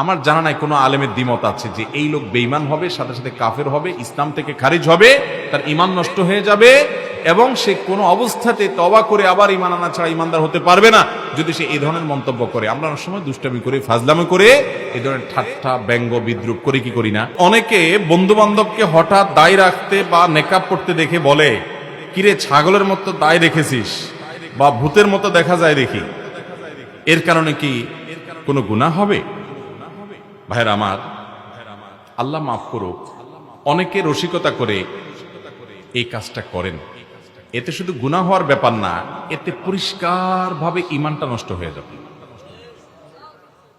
আমার জানা নাই কোনো আলেমের দ্বিমত আছে যে এই লোক বেইমান হবে, সাথে সাথে কাফের হবে, ইসলাম থেকে খারিজ হবে, তার ইমান নষ্ট হয়ে যাবে এবং সে কোনো অবস্থাতে তবা করে আবার ইমান আনা ছাড়া ইমানদার হতে পারবে না যদি সে এই ধরনের মন্তব্য করে। আমরা অনেক সময় দুষ্টামি করে, ফাজলামি করে, এই ধরনের ঠাট্টা, ব্যঙ্গ, বিদ্রুপ করে, কি করি না? অনেকে বন্ধু বান্ধবকে হঠাৎ দায় রাখতে বা নেকাপ করতে দেখে বলে, কিরে ছাগলের মতো দায় রেখেছিস বা ভূতের মতো দেখা যায় দেখি। এর কারণে কি কোনো গুনাহ হবে? ভাইয়ের আমার, আল্লাহ মাফ করুক, অনেকে রসিকতা করে এই কাজটা করেন। এতে শুধু গুনাহ হওয়ার ব্যাপার না, এতে পরিষ্কারভাবে ইমানটা নষ্ট হয়ে যাবে।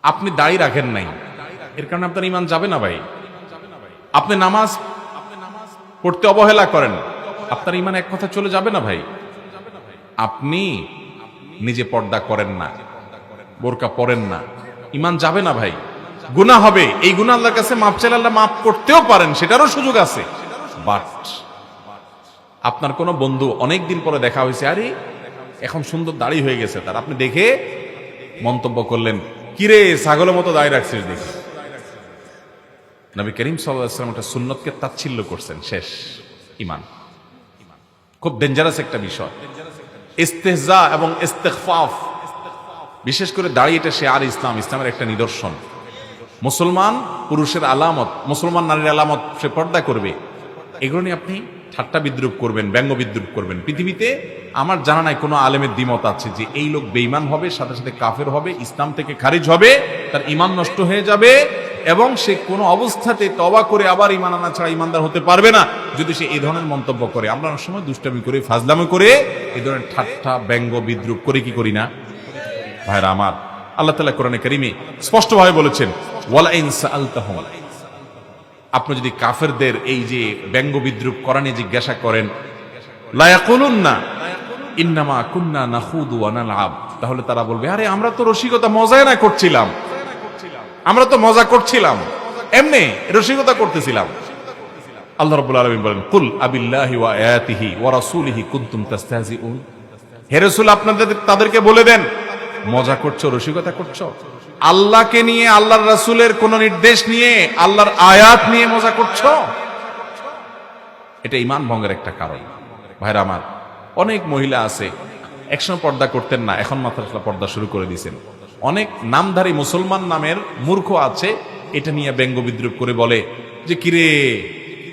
আপনি দায়ী রাখেন নাই, এর কারণে আপনার ইমান যাবে না ভাই। আপনি নামাজ পড়তে অবহেলা করেন, আপনার ইমান এক কথা চলে যাবে না ভাই। আপনি নিজে পর্দা করেন না, বোরকা পরেন না ইমান যাবে না ভাই। গুনাহ হবে। এই গুনাহ আল্লাহর কাছে মাপ চাইলে আল্লাহ মাফ করতেও পারেন, সেটারও সুযোগ আছে। বাট আপনার কোনো বন্ধু অনেক দিন পরে দেখা হয়েছে, আরে এখন সুন্দর দাড়ি হয়ে গেছে তার। আপনি দেখে মন্তব্য করলেন, কিরে, ছাগলের মতো দাড়ি রাখছিস দেখি। নবী করিম সাল্লাম একটা সুন্নতকে তাচ্ছিল্য করছেন, শেষ ইমান খুব ডেঞ্জারাস একটা বিষয়। ইস্তেহজা এবং ইস্তেকফাফ বিশেষ করে দাঁড়িয়ে এটা সে আর ইসলাম, ইসলামের একটা নিদর্শন। মুসলমান পুরুষের আলামত, মুসলমান নারীর আলামত সে পর্দা করবে। এগুলো নিয়ে আপনি ঠাট্টা বিদ্রুপ করবেন, ব্যঙ্গ বিদ্রুপ করবেন। পৃথিবীতে আমার জানা নাই কোনো আলেমের দ্বিমত আছে যে এই লোক বেইমান হবে, সাথে সাথে কাফের হবে, ইসলাম থেকে খারিজ হবে, তার ইমান নষ্ট হয়ে যাবে এবং সে কোনো অবস্থাতে তবা করে আবার ইমান আনা ছাড়া ইমানদার হতে পারবে না। যদি সে এই ধরনের মন্তব্য করে, আমরা অনেক সময় দুষ্টামি করে, ফাজলামি করে এই ধরনের ঠাট্টা, ব্যঙ্গ বিদ্রুপ করে কি করি না? ভাইরা আমার, আল্লাহ তালা কোরআনে কারিমে স্পষ্টভাবে বলেছেন আপনি যদি কাফেরদের এই যে ব্যঙ্গ বিদ্রুপ করা নিয়ে জিজ্ঞাসা করেন লায়াকুলুন না তাহলে তারা বলবে, আরে, আমরা তো রসিকতা মজায় না করছিলাম। আমরা তো মজা করছিলাম। এমনি রসিকতা করতেছিলাম। আল্লাহ বলেন, কুল আবিল্লাহি ওয়া হে আপনাদের তাদেরকে বলে দেন, মজা করছ, রসিকতা করছ? আল্লাহকে নিয়ে, আল্লাহর রাসূলের কোন নির্দেশ নিয়ে, আল্লাহর আয়াত নিয়ে মজা করছ? এটা ইমান ভঙ্গের একটা কারণ। ভাইরা আমার, অনেক মহিলা আছে, একসময় পর্দা করতেন না, এখন মাত্র পর্দা শুরু করে দিয়েছেন। অনেক নামধারী মুসলমান নামের মূর্খ আছে, এটা নিয়ে ব্যঙ্গ বিদ্রুপ করে বলে যে, কিরে,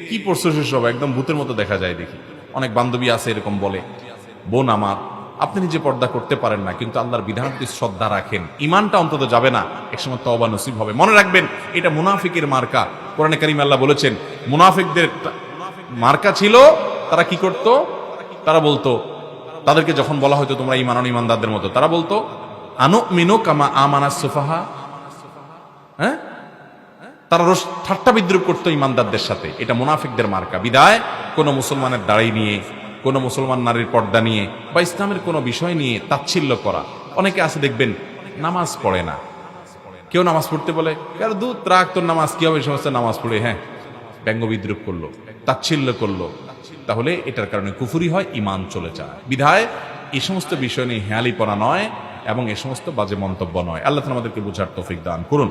কি পড়ছো সব একদম ভূতের মতো দেখা যায় দেখি। অনেক বান্ধবী আছে এরকম বলে। বোন আমার আপনি নিজে পর্দা করতে পারেন না, কিন্তু আল্লাহর বিধান প্রতি শ্রদ্ধা রাখেন। ইমানটা অন্তত যাবে না, একসময় তবা নসিব হবে। মনে রাখবেন, এটা মুনাফিকের মার্কা। কোরআনে কারিম আল্লাহ বলেছেন, মুনাফিকদের মার্কা ছিল, তারা কি করত? তারা বলতো, তাদেরকে যখন বলা হয়তো তোমরা ইমান ইমানদারদের মতো, তারা বলতো আনো মিনো কামা আমানা সুফাহা? হ্যাঁ? তারা রস ঠাট্টা বিদ্রুপ করতো ইমানদারদের সাথে। এটা মুনাফিকদের মার্কা। বিদায়, কোনো মুসলমানের দাড়ি নিয়ে কোনো মুসলমান নারীর পর্দা নিয়ে বা ইসলামের কোনো বিষয় নিয়ে তাচ্ছিল্য করা। অনেকে আছে, দেখবেন, নামাজ পড়ে না। কেউ নামাজ পড়তে বলে কার দু ত্রাক তোর নামাজ, কী হবে? এই সমস্ত নামাজ পড়ে হ্যাঁ ব্যঙ্গ বিদ্রুপ করল, তাচ্ছিল্য করল। তাহলে এটার কারণে কুফুরি হয় ইমান চলে যায়। বিধায়, এই সমস্ত বিষয় নিয়ে হেয়ালি পড়া নয় এবং এ সমস্ত বাজে মন্তব্য নয়। আল্লাহ আমাদেরকে বোঝার তৌফিক দান করুন।